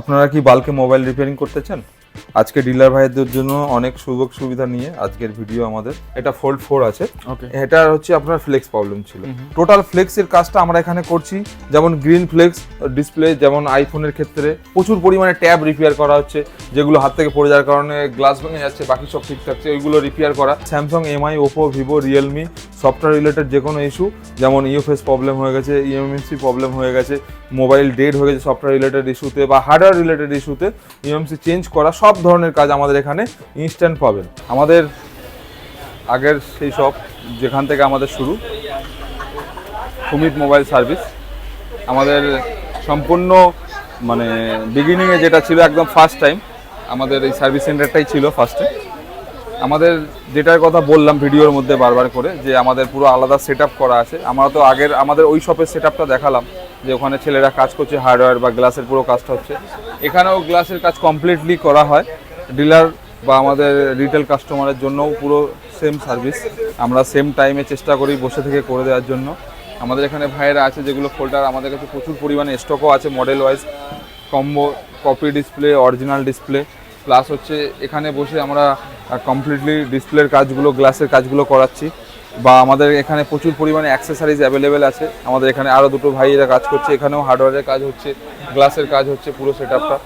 আপনারা কি বাল্কে mobile repairing করতে চান? আজকে ডিলার ভাইদের জন্য অনেক সুযোগ সুবিধা নিয়ে আজকের ভিডিও আমাদের। এটা ফোল্ড ফোর আছে। এটা হচ্ছে আপনার ফ্লেক্স প্রবলেম ছিল। টোটাল ফ্লেক্সের কাজটা আমরা এখানে করছি। যেমন গ্রিন ফ্লেক্স ডিসপ্লে যেমন আইফোনের ক্ষেত্রে প্রচুর পরিমাণে ট্যাব রিপেয়ার করা হচ্ছে যেগুলো হাত থেকে পড়ে যাওয়ার কারণে গ্লাস ভেঙে যাচ্ছে বাকি সব ঠিক থাকছে ওইগুলো রিপেয়ার করা। Samsung Mi Oppo Vivo Realme software related যে কোনো ইস্যু যেমন ইউএফএস প্রবলেম হয়ে গেছে ইএমএমসি প্রবলেম হয়ে গেছে মোবাইল ডেড হয়ে গেছে, সফটওয়্যার রিলেটেড ইস্যুতে বা হার্ডওয়্যার রিলেটেড ইস্যুতে ইএমসি চেঞ্জ করা, সব ধরনের কাজ আমাদের এখানে ইনস্ট্যান্ট পাবেন। আমাদের আগের সেই সব যেখান থেকে আমাদের শুরু, সুমিত মোবাইল সার্ভিস আমাদের সম্পূর্ণ মানে বিগিনিংয়ে যেটা ছিল একদম ফার্স্ট টাইম আমাদের এই সার্ভিস সেন্টারটাই ছিল ফার্স্টে আমাদের যেটার কথা বললাম ভিডিওর মধ্যে বারবার করে, যে আমাদের পুরো আলাদা সেট করা আছে। আমরা তো আগের, আমাদের ওই শপের সেট দেখালাম, যে ওখানে ছেলেরা কাজ করছে হার্ডওয়্যার বা গ্লাসের পুরো কাজটা হচ্ছে। এখানেও গ্লাসের কাজ কমপ্লিটলি করা হয়। ডিলার বা আমাদের রিটেল কাস্টমারের জন্যও পুরো সেম সার্ভিস আমরা সেম টাইমে চেষ্টা করি বসে থেকে করে দেওয়ার জন্য। আমাদের এখানে ভাইয়েরা আছে যেগুলো ফোল্ডার আমাদের কাছে প্রচুর পরিমাণে স্টকও আছে model wise combo copy display original display plus হচ্ছে এখানে বসে আমরা কমপ্লিটলি ডিসপ্লের কাজগুলো গ্লাসের কাজগুলো করাচ্ছি। বা আমাদের এখানে প্রচুর পরিমাণে অ্যাক্সেসারিজ অ্যাভেলেবেল আছে। আমাদের এখানে আরও দুটো ভাইয়েরা কাজ করছে। এখানেও হার্ডওয়্যারের কাজ হচ্ছে গ্লাসের কাজ হচ্ছে পুরো সেট আপটা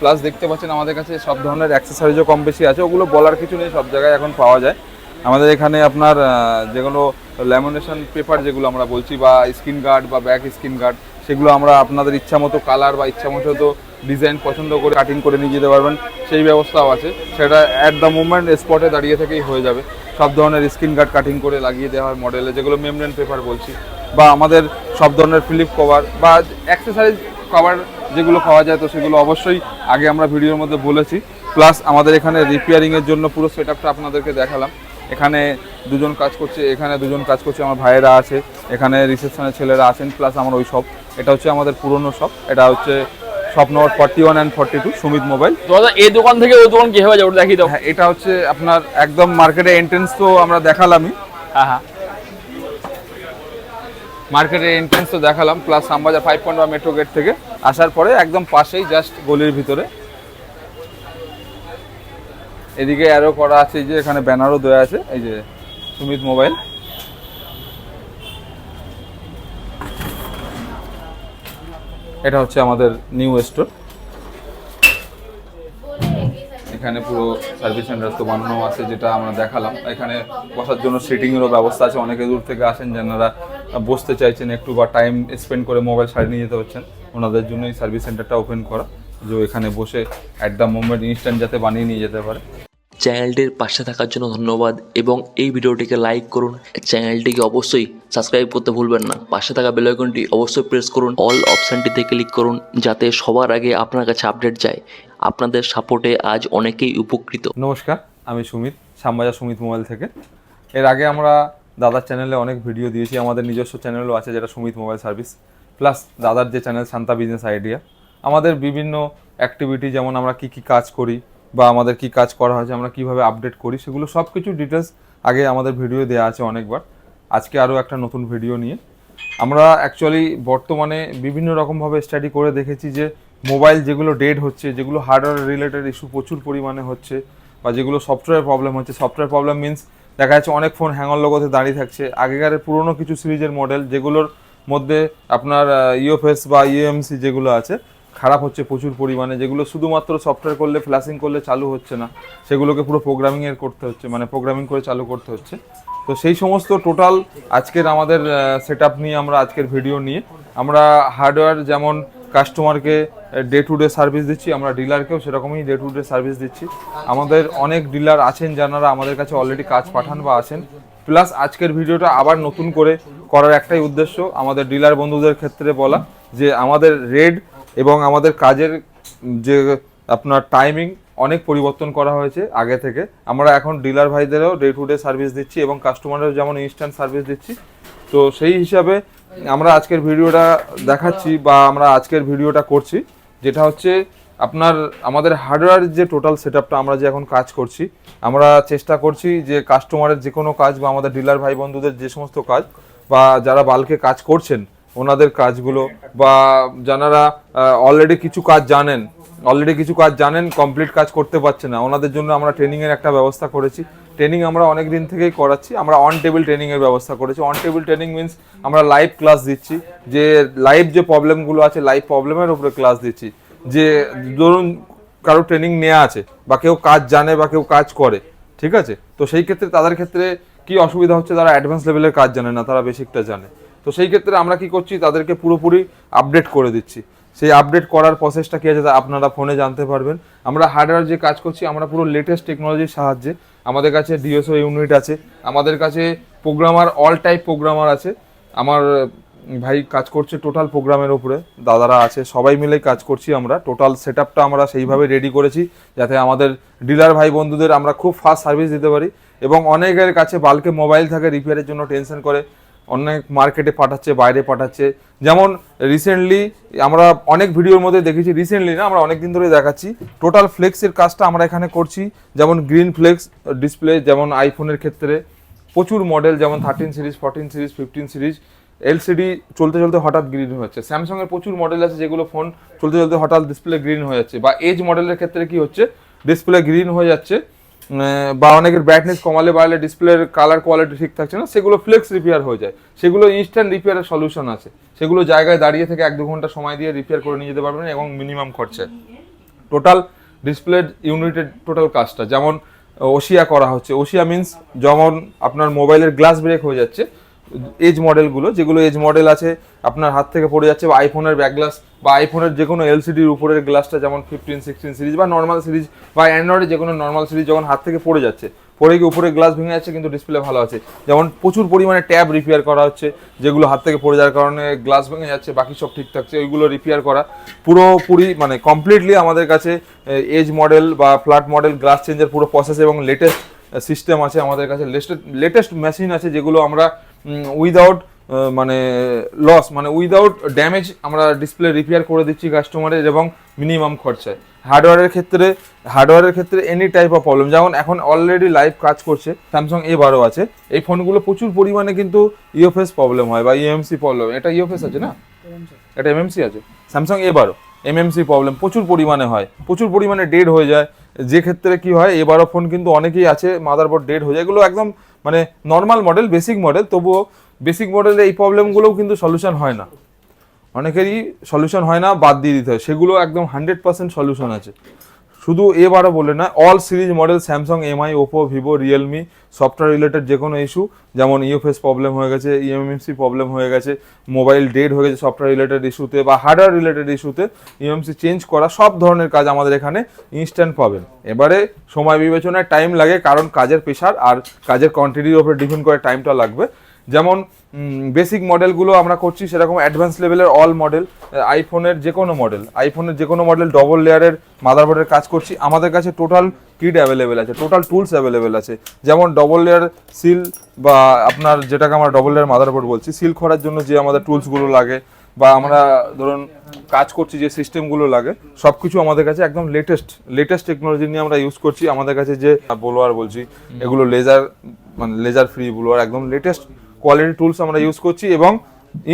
প্লাস দেখতে পাচ্ছেন আমাদের কাছে সব ধরনের অ্যাক্সেসারিজও কম বেশি আছে। ওগুলো বলার কিছু নেই, সব জায়গায় এখন পাওয়া যায়। আমাদের এখানে আপনার যেগুলো ল্যামিনেশন পেপার যেগুলো আমরা বলছি, বা স্ক্রিন গার্ড বা ব্যাক স্ক্রিন গার্ড সেগুলো আমরা আপনাদের ইচ্ছা মতো কালার বা ইচ্ছা মতো ডিজাইন পছন্দ করে কাটিং করে নিয়ে যেতে পারবেন, সেই ব্যবস্থাও আছে। সেটা অ্যাট দ্য মুভমেন্ট স্পটে দাঁড়িয়ে থেকেই হয়ে যাবে। সব ধরনের স্ক্রিন গার্ড কাটিং করে লাগিয়ে দেওয়া হয় মডেলে যেগুলো মেমব্রেন পেপার বলছি। বা আমাদের সব ধরনের ফিলিপ কভার বা অ্যাক্সেসারিজ কভার যেগুলো পাওয়া যায়, তো সেগুলো অবশ্যই আগে আমরা ভিডিওর মধ্যে বলেছি। প্লাস আমাদের এখানে রিপেয়ারিংয়ের জন্য পুরো সেট আপনাদেরকে দেখালাম। এখানে দুজন কাজ করছে, এখানে দুজন কাজ করছে, আমার ভাইয়েরা আছে, এখানে রিসেপশনের ছেলেরা আছেন প্লাস আমার ওই শপ এটা হচ্ছে আমাদের পুরনো শপ এটা হচ্ছে shop number forty one and forty two Sumit mobile. এই দোকান থেকে ওই দোকান কি হয়ে যাবে দেখিয়ে দাও। হ্যাঁ এটা হচ্ছে আপনার একদম মার্কেটে এন্ট্রেন্স তো আমরা দেখালামই। হ্যাঁ হ্যাঁ। মার্কেটের এন্ট্রেন্স তো দেখালাম প্লাস আমবাজার ফাইভ পয়েন্ট বা মেট্রো গেট থেকে। আসার পরে একদম পাশেই জাস্ট গলির ভিতরে। এদিকে অ্যারো করা আছে এই যে এখানে ব্যানারও দেওয়া আছে এই যে সুমিত মোবাইল। এটা হচ্ছে আমাদের নিউ স্টোর এখানে পুরো সার্ভিস সেন্টার তো বানানো আছে, যেটা আমরা দেখালাম। এখানে বসার জন্য সিটিংয়েরও ব্যবস্থা আছে। অনেকে দূর থেকে আসেন যারা বসতে চাইছেন, একটু বা টাইম স্পেন্ড করে মোবাইল সারিয়ে নিয়ে যেতে হচ্ছেন ওনাদের জন্য এই সার্ভিস সেন্টারটা ওপেন করা, যে এখানে বসে অ্যাট দ্য মোমেন্ট ইনস্ট্যান্ট যাতে বানিয়ে নিয়ে যেতে পারে। চ্যানেলটির পাশে থাকার জন্য ধন্যবাদ এবং এই ভিডিওটিকে লাইক করুন। চ্যানেলটিকে অবশ্যই সাবস্ক্রাইব করতে ভুলবেন না। পাশে থাকা বেল আইকনটি অবশ্যই প্রেস করুন। অল অপশানটিতে ক্লিক করুন যাতে সবার আগে আপনার কাছে আপডেট যায়। আপনাদের সাপোর্টে আজ অনেকেই উপকৃত। নমস্কার, আমি সুমিত, শ্যামবাজার সুমিত মোবাইল থেকে। এর আগে আমরা দাদার চ্যানেলে অনেক ভিডিও দিয়েছি। আমাদের নিজস্ব চ্যানেলও আছে যেটা সুমিত মোবাইল সার্ভিস প্লাস দাদার যে চ্যানেল শান্তা বিজনেস আইডিয়া আমাদের বিভিন্ন অ্যাক্টিভিটি যেমন আমরা কি কি কাজ করি বা আমাদের কি কাজ করা হয়েছে, আমরা কীভাবে আপডেট করি, সেগুলো সব কিছু ডিটেলস আগে আমাদের ভিডিও দেওয়া আছে অনেকবার। আজকে আরও একটা নতুন ভিডিও নিয়ে। আমরা অ্যাকচুয়ালি বর্তমানে বিভিন্ন রকমভাবে স্টাডি করে দেখেছি যে মোবাইল যেগুলো ডেড হচ্ছে, যেগুলো হার্ডওয়্যার রিলেটেড ইস্যু প্রচুর পরিমাণে হচ্ছে, বা যেগুলো সফটওয়্যার প্রবলেম হচ্ছে। সফটওয়্যার প্রবলেম মিন্স দেখা যাচ্ছে অনেক ফোন হ্যাঙ্গর লগতে দাঁড়িয়ে থাকছে। আগেকার পুরনো কিছু সিরিজের মডেল যেগুলোর মধ্যে আপনার ইউএফএস বা ইউএমসি যেগুলো আছে খারাপ হচ্ছে প্রচুর পরিমাণে, যেগুলো শুধুমাত্র সফটওয়্যার করলে ফ্ল্যাশিং করলে চালু হচ্ছে না, সেগুলোকে পুরো প্রোগ্রামিংয়ের করতে হচ্ছে মানে প্রোগ্রামিং করে চালু করতে হচ্ছে। তো সেই সমস্ত টোটাল আজকের আমাদের সেট নিয়ে আমরা আজকের ভিডিও নিয়ে, আমরা হার্ডওয়্যার যেমন কাস্টমারকে ডে টু ডে সার্ভিস দিচ্ছি, আমরা ডিলারকেও সেরকমই ডে টু ডে সার্ভিস দিচ্ছি। আমাদের অনেক ডিলার আছেন যারা আমাদের কাছে অলরেডি কাজ পাঠান বা আছেন। প্লাস আজকের ভিডিওটা আবার নতুন করে করার একটাই উদ্দেশ্য আমাদের ডিলার বন্ধুদের ক্ষেত্রে বলা, যে আমাদের রেড এবং আমাদের কাজের যে আপনার টাইমিং অনেক পরিবর্তন করা হয়েছে আগে থেকে। আমরা এখন ডিলার ভাইদেরও ডে টু ডে সার্ভিস দিচ্ছি এবং কাস্টমারের যেমন ইনস্ট্যান্ট সার্ভিস দিচ্ছি। তো সেই হিসাবে আমরা আজকের ভিডিওটা দেখাচ্ছি বা আমরা আজকের ভিডিওটা করছি, যেটা হচ্ছে আপনার আমাদের হার্ডওয়্যার যে টোটাল সেট আমরা যে এখন কাজ করছি, আমরা চেষ্টা করছি যে কাস্টমারের যে কোনো কাজ বা আমাদের ডিলার ভাই বন্ধুদের যে সমস্ত কাজ বা যারা বাল্কে কাজ করছেন ওনাদের কাজগুলো বা যারা অলরেডি কিছু কাজ জানেন অলরেডি কিছু কাজ জানেন কমপ্লিট কাজ করতে পারছে না। ওনাদের জন্য আমরা ট্রেনিংয়ের একটা ব্যবস্থা করেছি। ট্রেনিং আমরা অনেক দিন থেকেই করাচ্ছি। আমরা অন টেবিল ট্রেনিংয়ের ব্যবস্থা করেছি। অন টেবিল ট্রেনিং মিন্স আমরা লাইভ ক্লাস দিচ্ছি। যে লাইভ যে প্রবলেমগুলো আছে লাইভ প্রবলেমের উপরে ক্লাস দিচ্ছি। যে ধরুন কারও ট্রেনিং নেওয়া আছে, বা কেউ কাজ জানে, বা কেউ কাজ করে, ঠিক আছে? তো সেই ক্ষেত্রে তাদের ক্ষেত্রে কি অসুবিধা হচ্ছে? তারা অ্যাডভান্স লেভেলের কাজ জানে না, তারা বেসিকটা জানে। তো সেই ক্ষেত্রে আমরা কি করছি, তাদেরকে পুরোপুরি আপডেট করে দিচ্ছি। সেই আপডেট করার প্রসেসটা কী আছে তা আপনারা ফোনে জানতে পারবেন। আমরা হার্ডওয়্যার যে কাজ করছি, আমরা পুরো লেটেস্ট টেকনোলজির সাহায্যে আমাদের কাছে ডিএসও ইউনিট আছে, আমাদের কাছে প্রোগ্রামার অল টাইপ প্রোগ্রামার আছে। আমার ভাই কাজ করছে টোটাল প্রোগ্রামের উপরে, দাদারা আছে, সবাই মিলেই কাজ করছি আমরা। টোটাল সেট আমরা সেইভাবে রেডি করেছি, যাতে আমাদের ডিলার ভাই বন্ধুদের আমরা খুব ফাস্ট সার্ভিস দিতে পারি। এবং অনেকের কাছে বাল্কে মোবাইল থাকে রিপেয়ারের জন্য টেনশন করে। অনেক মার্কেটে পাঠাচ্ছে, বাইরে পাঠাচ্ছে। যেমন রিসেন্টলি আমরা অনেক ভিডিওর মধ্যে দেখেছি রিসেন্টলি না, আমরা অনেক দিন ধরে দেখাচ্ছি। টোটাল ফ্লেক্সের কাজটা আমরা এখানে করছি। যেমন গ্রিন ফ্লেক্স ডিসপ্লে যেমন আইফোনের ক্ষেত্রে। প্রচুর মডেল যেমন thirteen series fourteen series fifteen series LCD চলতে চলতে হঠাৎ গ্রিন হয়ে যাচ্ছে। স্যামসাং এর প্রচুর মডেল আছে যেগুলো ফোন চলতে চলতে হঠাৎ ডিসপ্লে গ্রিন হয়ে যাচ্ছে। বা এজ মডেলের ক্ষেত্রে কি হচ্ছে? ডিসপ্লে গ্রিন হয়ে যাচ্ছে। বা অনেকের ব্রাইটনেস কমালে বাড়লে ডিসপ্লের কালার কোয়ালিটি ঠিক থাকছে না, সেগুলো ফ্লেক্স রিপেয়ার হয়ে যায়। সেগুলো ইনস্ট্যান্ট রিপেয়ারের সলিউশন আছে। সেগুলো জায়গায় দাঁড়িয়ে থেকে এক দু ঘণ্টা সময় দিয়ে রিপেয়ার করে নিয়ে যেতে পারবেন এবং মিনিমাম খরচায় টোটাল ডিসপ্লে ইউনিটের টোটাল কাজটা, যেমন ওশিয়া করা হচ্ছে। ওশিয়া মিন্স যেমন আপনার মোবাইলের গ্লাস ব্রেক হয়ে যাচ্ছে এজ মডেলগুলো, যেগুলো এজ মডেল আছে, আপনার হাত থেকে পড়ে যাচ্ছে, বা আইফোনের ব্যাক গ্লাস বা আইফোনের যে কোনো এলসিডির উপরের গ্লাসটা যেমন ফিফটিন সিক্সটিন সিরিজ বা নর্মাল সিরিজ বা অ্যান্ড্রয়েডের যে কোনো নর্মাল সিরিজ যখন হাত থেকে পড়ে যাচ্ছে, পড়ে গিয়ে উপরে গ্লাস ভেঙে যাচ্ছে, কিন্তু ডিসপ্লে ভালো আছে। যেমন প্রচুর পরিমাণে ট্যাব রিপেয়ার করা হচ্ছে, যেগুলো হাত থেকে পড়ে যাওয়ার কারণে গ্লাস ভেঙে যাচ্ছে, বাকি সব ঠিক থাকছে, ওইগুলো রিপেয়ার করা। পুরোপুরি মানে কমপ্লিটলি আমাদের কাছে এজ মডেল বা ফ্ল্যাট মডেল গ্লাস চেঞ্জের পুরো প্রসেস এবং লেটেস্ট সিস্টেম আছে আমাদের কাছে। লেটেস্ট মেশিন আছে যেগুলো আমরা উইদাউট মানে লস মানে উইদাউট ড্যামেজ আমরা ডিসপ্লে রিপেয়ার করে দিচ্ছি কাস্টমারের এবং মিনিমাম খরচায়। হার্ডওয়্যারের ক্ষেত্রে হার্ডওয়্যারের ক্ষেত্রে এনি টাইপ অফ প্রবলেম যেমন এখন অলরেডি লাইভ কাজ করছে স্যামসাং এ বারো আছে। এই ফোনগুলো প্রচুর পরিমাণে কিন্তু ইওফেস প্রবলেম হয় বা ইএমসি প্রবলেম এটা ইওফেস আছে না? এটা এমএমসি আছে। স্যামসাং এ বারো এমএমসি প্রবলেম প্রচুর পরিমাণে হয়। প্রচুর পরিমাণে ডেড হয়ে যায়। যে ক্ষেত্রে কি হয় এবারও ফোন কিন্তু অনেকেই আছে মাদারবোর্ড ডেড হয়ে যায়। এগুলো একদম মানে নর্মাল মডেল বেসিক মডেল তবুও বেসিক মডেলে এই প্রবলেমগুলোও কিন্তু সলিউশন হয় না। অনেকেরই সলিউশন হয় না, বাদ দিয়ে দিতে হয়। সেগুলো একদম হান্ড্রেড পার্সেন্ট সলিউশন আছে। শুধু এবারও বলে না all series model Samsung Mi Oppo Vivo Realme software related যে কোনো ইস্যু যেমন ইউএফএস প্রবলেম হয়ে গেছে ইএমএমসি প্রবলেম হয়ে গেছে মোবাইল ডেড হয়ে গেছে সফটওয়্যার রিলেটেড ইস্যুতে বা হার্ডওয়্যার রিলেটেড ইস্যুতে ইএমসি চেঞ্জ করা সব ধরনের কাজ আমাদের এখানে ইনস্ট্যান্ট পাবেন। এবারে সময় বিবেচনায় টাইম লাগে, কারণ কাজের প্রেশার আর কাজের কোয়ান্টিটির উপরে ডিপেন্ড করে টাইমটা লাগবে। যেমন বেসিক মডেলগুলো আমরা করছি সেরকম অ্যাডভান্স লেভেলের অল মডেল আইফোনের যে কোনো মডেল আইফোনের যে কোনো মডেল ডবল লেয়ারের মাদারবোর্ডের কাজ করছি। আমাদের কাছে টোটাল কিট অ্যাভেলেবেল আছে টোটাল টুলস অ্যাভেলেবেল আছে। যেমন ডবল লেয়ার সিল বা আপনার যেটাকে আমরা ডবল লেয়ার মাদারবোর্ড বলছি সিল করার জন্য যে আমাদের টুলসগুলো লাগে বা আমরা ধরুন কাজ করছি যে সিস্টেমগুলো লাগে সব কিছু আমাদের কাছে একদম লেটেস্ট লেটেস্ট টেকনোলজি নিয়ে আমরা ইউজ করছি। আমাদের কাছে যে বোলোয়ার বলছি, এগুলো লেজার মানে লেজার ফ্রি বোলোয়ার, একদম লেটেস্ট কোয়ালিটি টুলস আমরা ইউজ করছি এবং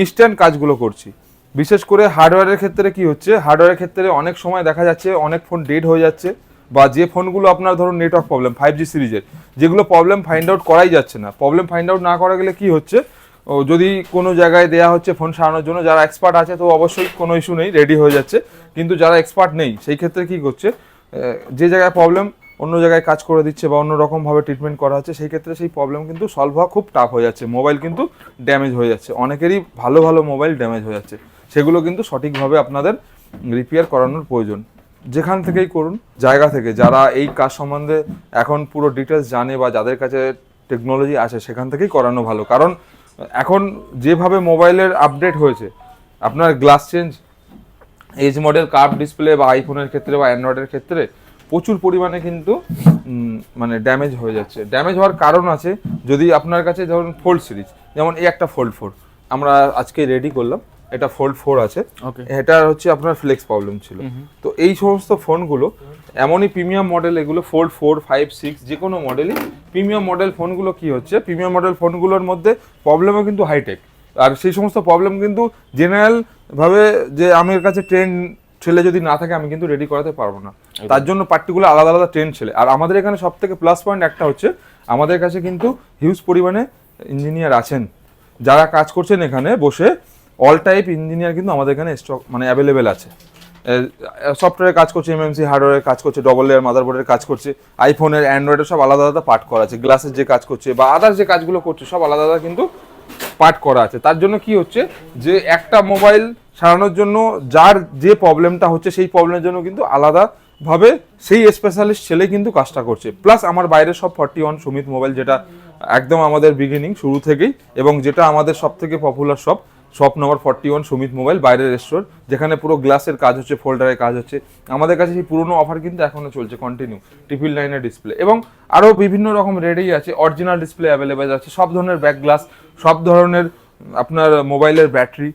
ইনস্ট্যান্ট কাজগুলো করছি। বিশেষ করে হার্ডওয়্যারের ক্ষেত্রে কি হচ্ছে? হার্ডওয়্যারের ক্ষেত্রে অনেক সময় দেখা যাচ্ছে অনেক ফোন ডেড হয়ে যাচ্ছে বা যে ফোনগুলো আপনার ধরুন নেটওয়ার্ক প্রবলেম ফাইভ জি সিরিজের যেগুলো প্রবলেম ফাইন্ড আউট করাই যাচ্ছে না। প্রবলেম ফাইন্ড আউট না করা গেলে কি হচ্ছে? ও, যদি কোনো জায়গায় দেয়া হচ্ছে ফোন সারানোর জন্য, যারা এক্সপার্ট আছে তো অবশ্যই কোনো ইস্যু নেই রেডি হয়ে যাচ্ছে। কিন্তু যারা এক্সপার্ট নেই, সেই ক্ষেত্রে কি করছে? যে জায়গায় প্রবলেম অন্য জায়গায় কাজ করে দিচ্ছে বা অন্য রকমভাবে ট্রিটমেন্ট করা হচ্ছে, সেই ক্ষেত্রে সেই প্রবলেম কিন্তু সলভ হওয়া খুব টাফ হয়ে যাচ্ছে। মোবাইল কিন্তু ড্যামেজ হয়ে যাচ্ছে। অনেকেরই ভালো ভালো মোবাইল ড্যামেজ হয়ে যাচ্ছে। সেগুলো কিন্তু সঠিকভাবে আপনাদের রিপেয়ার করানোর প্রয়োজন। যেখান থেকেই করুন, জায়গা থেকে। যারা এই কাজ সম্বন্ধে এখন পুরো ডিটেলস জানে বা যাদের কাছে টেকনোলজি আছে সেখান থেকেই করানো ভালো। কারণ এখন যেভাবে মোবাইলের আপডেট হয়েছে, আপনার glass change edge model curve display বা আইফোনের ক্ষেত্রে বা অ্যান্ড্রয়েডের ক্ষেত্রে প্রচুর পরিমাণে কিন্তু মানে ড্যামেজ হয়ে যাচ্ছে। ড্যামেজ হওয়ার কারণ আছে যদি আপনার কাছে ধরুন ফোল্ড সিরিজ যেমন এই একটা ফোল্ড ফোর আমরা আজকে রেডি করলাম এটা ফোল্ড ফোর আছে। এটা হচ্ছে আপনার ফ্লেক্স প্রবলেম ছিল। তো এই সমস্ত ফোনগুলো এমনই প্রিমিয়াম মডেল এগুলো ফোল্ড ফোর ফাইভ সিক্স যে কোনো মডেলই প্রিমিয়াম মডেল ফোনগুলো কি হচ্ছে? প্রিমিয়াম মডেল ফোনগুলোর মধ্যে প্রবলেমও কিন্তু হাইটেক আর সেই সমস্ত প্রবলেম কিন্তু জেনারেলভাবে যে আমার কাছে ট্রেন ছেলে যদি না থাকে আমি কিন্তু রেডি করাতে পারব না। তার জন্য পার্টিকুলার আলাদা আলাদা ট্রেন ছেলে। আর আমাদের এখানে সব থেকে প্লাস পয়েন্ট একটা হচ্ছে আমাদের কাছে কিন্তু হিউজ পরিমাণে ইঞ্জিনিয়ার আছেন। যারা কাজ করছেন এখানে বসে অল টাইপ ইঞ্জিনিয়ার কিন্তু আমাদের এখানে স্টক মানে অ্যাভেলেবেল আছে। সফটওয়্যারে কাজ করছে এমএমসি হার্ডওয়্যারের কাজ করছে ডবল লেয়ার মাদারবোর্ডের কাজ করছে আইফোনের অ্যান্ড্রয়েডের সব আলাদা আলাদা পার্ট করা আছে। গ্লাসের যে কাজ করছে বা আদার্স যে কাজগুলো করছে সব আলাদা আলাদা কিন্তু পার্ট করা আছে। তার জন্য কি হচ্ছে যে একটা মোবাইল সারানোর জন্য যার যে প্রবলেমটা হচ্ছে সেই প্রবলেমের জন্য কিন্তু আলাদা ভাবে সেই স্পেশালিস্ট ছেলে কিন্তু কাজটা করছে। প্লাস আমার বাইরে সব ফর্টি ওয়ান সুমিত মোবাইল যেটা একদম আমাদের বিগিনিং শুরু থেকেই এবং যেটা আমাদের সব থেকে popular shop shop number forty one Sumit mobile বাইরের স্টোর যেখানে পুরো গ্লাসের কাজ হচ্ছে ফোল্ডারের কাজ হচ্ছে। আমাদের কাছে সেই পুরনো অফার কিন্তু এখনও চলছে কন্টিনিউ ট্রিপল লাইনের ডিসপ্লে এবং আরও বিভিন্ন রকম রেডেই আছে অরিজিনাল ডিসপ্লে অ্যাভেলেবেল আছে, সব ধরনের ব্যাক গ্লাস সব ধরনের আপনার মোবাইলের ব্যাটারি,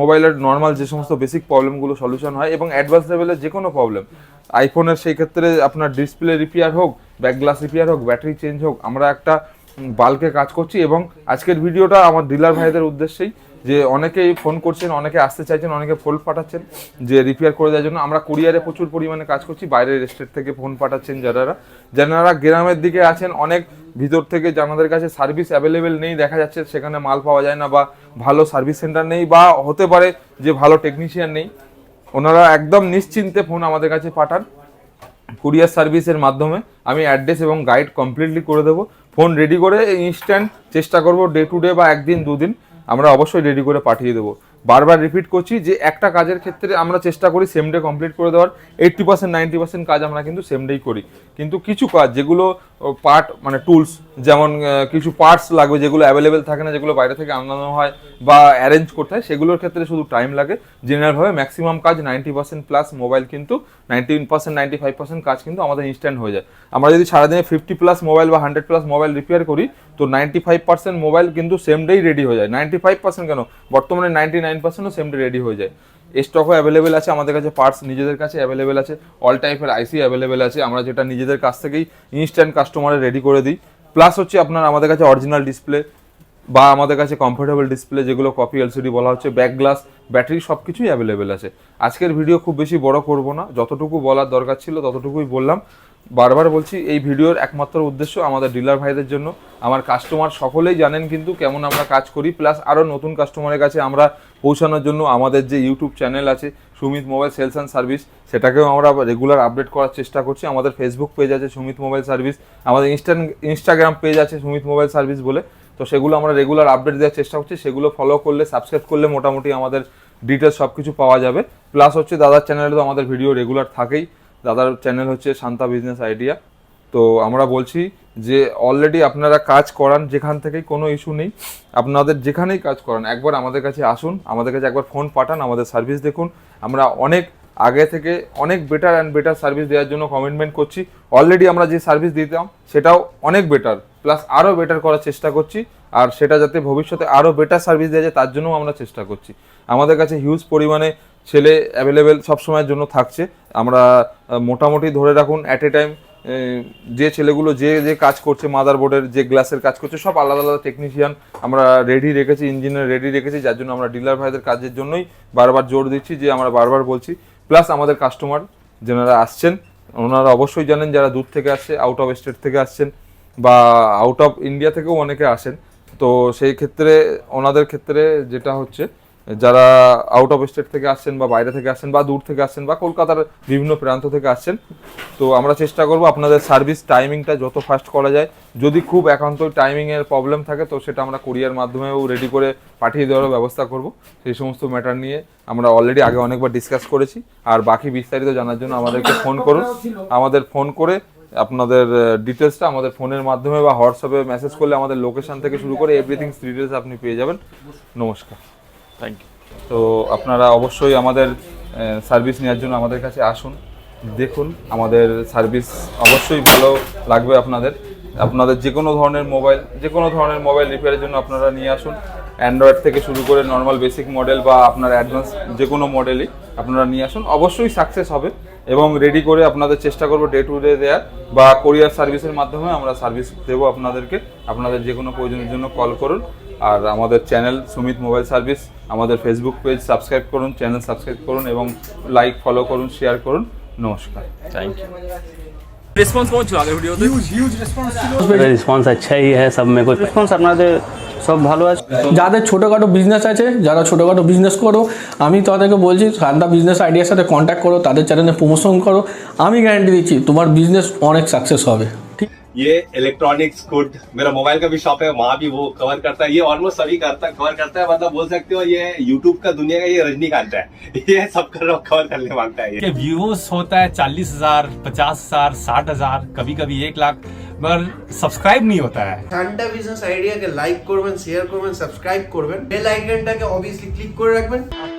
মোবাইলের নর্মাল যে সমস্ত বেসিক প্রবলেমগুলো সলিউশন হয় এবং অ্যাডভান্স লেভেলের যে কোনো প্রবলেম আইফোনের সেই ক্ষেত্রে আপনার ডিসপ্লে রিপেয়ার হোক ব্যাক গ্লাস রিপেয়ার হোক ব্যাটারি চেঞ্জ হোক, আমরা একটা বাল্কে কাজ করছি এবং আজকের ভিডিওটা আমার ডিলার ভাইদের উদ্দেশ্যেই। যে অনেকেই ফোন করছেন, অনেকে আসতে চাইছেন, অনেকে ফোন পাঠাচ্ছেন, যে রিপেয়ার করে দেওয়ার জন্য। আমরা কুরিয়ারে প্রচুর পরিমাণে কাজ করছি, বাইরের স্টেট থেকে ফোন পাঠাচ্ছেন যারা যারা গ্রামের দিকে আছেন, অনেক ভিতর থেকে যাদের কাছে সার্ভিস অ্যাভেলেবেল নেই, দেখা যাচ্ছে সেখানে মাল পাওয়া যায় না বা ভালো সার্ভিস সেন্টার নেই বা হতে পারে যে ভালো টেকনিশিয়ান নেই। ওনারা একদম নিশ্চিন্তে ফোন আমাদের কাছে পাঠান কুরিয়ার সার্ভিসের মাধ্যমে। আমি অ্যাড্রেস এবং গাইড কমপ্লিটলি করে দেবো। ফোন রেডি করে ইনস্ট্যান্ট চেষ্টা করব ডে টু ডে বা একদিন, দুদিন। আমরা অবশ্যই রেডি করে পাঠিয়ে দেবো। বারবার রিপিট করছি যে একটা কাজের ক্ষেত্রে আমরা চেষ্টা করি সেম ডে কমপ্লিট করে দেওয়ার। এইট্টি পার্সেন্ট নাইনটি পার্সেন্ট কাজ আমরা কিন্তু সেম ডেই করি। কিন্তু কিছু কাজ যেগুলো পার্ট মানে টুলস যেমন কিছু পার্টস লাগবে যেগুলো অ্যাভেলেবেল থাকে না, যেগুলো বাইরে থেকে আনানো হয় বা অ্যারেঞ্জ করতে হয়, সেগুলোর ক্ষেত্রে শুধু টাইম লাগে। জেনারেলভাবে ম্যাক্সিমাম কাজ নাইনটি পার্সেন্ট প্লাস মোবাইল কিন্তু ninety percent ninety five percent কাজ কিন্তু আমাদের ইনস্ট্যান্ট হয়ে যায়। আমরা যদি সারাদিনে ফিফটি প্লাস মোবাইল বা হান্ড্রেড প্লাস মোবাইল রিপেয়ার করি, তো নাইনটি ফাইভ পার্সেন্ট মোবাইল কিন্তু সেম ডেই রেডি হয়ে যায়। নাইনটি ফাইভ পার্সেন্ট কেন? বর্তমানে নাইনটি নাইন পার্সেন্টও সেম ডে রেডি হয়ে যায়। স্টকও অ্যাভেলেবেল আছে, আমাদের কাছে পার্টস নিজেদের কাছে অ্যাভেলেবেল আছে অল টাইপের আইসি অ্যাভেলেবেল আছে। আমরা যেটা নিজেদের কাছ থেকেই ইনস্ট্যান্ট কাস্টমারে রেডি করে দিই। প্লাস হচ্ছে আপনার আমাদের কাছে অরিজিনাল ডিসপ্লে বা আমাদের কাছে কমফোর্টেবল ডিসপ্লে যেগুলো কপি এলসিডি বলা হচ্ছে ব্যাক গ্লাস ব্যাটারি সব কিছুই অ্যাভেলেবেল আছে। আজকের ভিডিও খুব বেশি বড় করব না, যতটুকু বলার দরকার ছিল ততটুকুই বললাম। বারবার বলছি, এই ভিডিওর একমাত্র উদ্দেশ্য আমাদের ডিলার ভাইদের জন্য। আমার কাস্টমার সকলেই জানেন কিন্তু কেমন আমরা কাজ করি প্লাস আরও নতুন কাস্টমারের কাছে আমরা পৌঁছানোর জন্য আমাদের যে ইউটিউব চ্যানেল আছে Sumit mobile sales and service, সেটাকেও আমরা রেগুলার আপডেট করার চেষ্টা করছি। আমাদের ফেসবুক পেজ আছে সুমিত মোবাইল সার্ভিস, আমাদের ইনস্টা ইনস্টাগ্রাম পেজ আছে সুমিত মোবাইল সার্ভিস বলে। তো সেগুলো আমরা রেগুলার আপডেট দেওয়ার চেষ্টা করছি। সেগুলো ফলো করলে সাবস্ক্রাইব করলে মোটামুটি আমাদের ডিটেলস সব কিছু পাওয়া যাবে। প্লাস হচ্ছে দাদার চ্যানেলে তো আমাদের ভিডিও রেগুলার থাকেই। দাদার চ্যানেল হচ্ছে শান্তা বিজনেস আইডিয়া তো আমরা বলছি যে অলরেডি আপনারা কাজ করান, যেখান থেকেই কোনো ইস্যু নেই। আপনাদের যেখানেই কাজ করান, একবার আমাদের কাছে আসুন, আমাদের কাছে একবার ফোন পাঠান, আমাদের সার্ভিস দেখুন। আমরা অনেক আগে থেকে অনেক বেটার অ্যান্ড বেটার সার্ভিস দেওয়ার জন্য কমিটমেন্ট করছি। অলরেডি আমরা যে সার্ভিস দিতাম, সেটাও অনেক বেটার প্লাস আরও বেটার করার চেষ্টা করছি। আর সেটা যাতে ভবিষ্যতে আরও বেটার সার্ভিস দেওয়া যায়, তার জন্যও আমরা চেষ্টা করছি। আমাদের কাছে হিউজ পরিমাণে ছেলে অ্যাভেলেবেল সবসময়ের জন্য থাকছে। আমরা মোটামুটি ধরে রাখুন অ্যাট এ টাইম যে ছেলেগুলো যে যে কাজ করছে মাদারবোর্ডের যে গ্লাসের কাজ করছে, সব আলাদা আলাদা টেকনিশিয়ান আমরা রেডি রেখেছি ইঞ্জিনিয়ার রেডি রেখেছি, যার জন্য আমরা ডিলার ভাইদের কাজের জন্যই বারবার জোর দিচ্ছি, যে আমরা বারবার বলছি। প্লাস আমাদের কাস্টমার যারা আসছেন, ওনারা অবশ্যই জানেন যারা দূর থেকে আসছে আউট অফ স্টেট থেকে আসছেন, বা আউট অফ ইন্ডিয়া থেকেও অনেকে আসেন। তো সেই ক্ষেত্রে, ওনাদের ক্ষেত্রে যেটা হচ্ছে যারা আউট অফ স্টেট থেকে আসছেন বা বাইরে থেকে আসছেন বা দূর থেকে আসছেন বা কলকাতার বিভিন্ন প্রান্ত থেকে আসছেন, তো আমরা চেষ্টা করব আপনাদের সার্ভিস টাইমিংটা যত ফাস্ট করা যায়। যদি খুব একান্তই টাইমিংয়ের প্রবলেম থাকে, তো সেটা আমরা কুরিয়ার মাধ্যমেও রেডি করে পাঠিয়ে দেওয়ার ব্যবস্থা করব। সেই সমস্ত ম্যাটার নিয়ে আমরা অলরেডি আগে অনেকবার ডিসকাস করেছি। আর বাকি বিস্তারিত জানার জন্য আমাদেরকে ফোন করুন। আমাদের ফোন করে আপনাদের ডিটেলসটা আমাদের ফোনের মাধ্যমে বা হোয়াটসঅ্যাপে মেসেজ করলে আমাদের লোকেশন থেকে শুরু করে এভরিথিং ডিটেলস আপনি পেয়ে যাবেন। নমস্কার। থ্যাংক ইউ তো আপনারা অবশ্যই আমাদের সার্ভিস নেওয়ার জন্য আমাদের কাছে আসুন, দেখুন, আমাদের সার্ভিস অবশ্যই ভালো লাগবে আপনাদের। আপনাদের যে কোনো ধরনের মোবাইল, যে কোনো ধরনের মোবাইল রিপেয়ারের জন্য আপনারা নিয়ে আসুন। অ্যান্ড্রয়েড থেকে শুরু করে নর্মাল বেসিক মডেল বা আপনার অ্যাডভান্স যে কোনো মডেলই আপনারা নিয়ে আসুন। অবশ্যই সাকসেস হবে এবং রেডি করে আপনাদের চেষ্টা করব ডে টু ডে দেওয়ার বা কোরিয়ার সার্ভিসের মাধ্যমে আমরা সার্ভিস দেবো আপনাদেরকে। আপনাদের যে কোনো প্রয়োজনের জন্য কল করুন। আর আমাদের চ্যানেল সুমিত মোবাইল সার্ভিস আমাদের ফেসবুক পেজ সাবস্ক্রাইব করুন চ্যানেল সাবস্ক্রাইব করুন এবং লাইক ফলো করুন শেয়ার করুন। নমস্কার। থ্যাংক ইউ রেসপন্স সব রেসপন্স আপনাদের সব ভালো আছে যাদের ছোটোখাটো বিজনেস আছে যারা ছোটোখাটো বিজনেস করো আমি তাদেরকে বলছি সান্দা বিজনেস আইডিয়ার সাথে কন্ট্যাক্ট করো তাদের চ্যানেলে প্রমোশন করো। আমি গ্যারান্টি দিচ্ছি তোমার বিজনেস অনেক সাকসেস হবে। ये इलेक्ट्रॉनिक्स गुड मेरा मोबाइल का भी शॉप है वहाँ भी वो कवर करता है ये ऑलमोस्ट सभी करता कवर करता है मतलब बोल सकते हो ये यूट्यूब का दुनिया का ये रजनीकांत है ये सब कर कवर करने मांगता है ये के व्यूज होता है चालीस हजार पचास हजार साठ हजार कभी कभी एक लाख मगर सब्सक्राइब नहीं होता है ঠান্ডা বিজনেস আইডিয়াকে লাইক করবেন শেয়ার করবেন সাবস্ক্রাইব করবেন বেল আইকনটাকে অবভিয়াসলি ক্লিক করে রাখবেন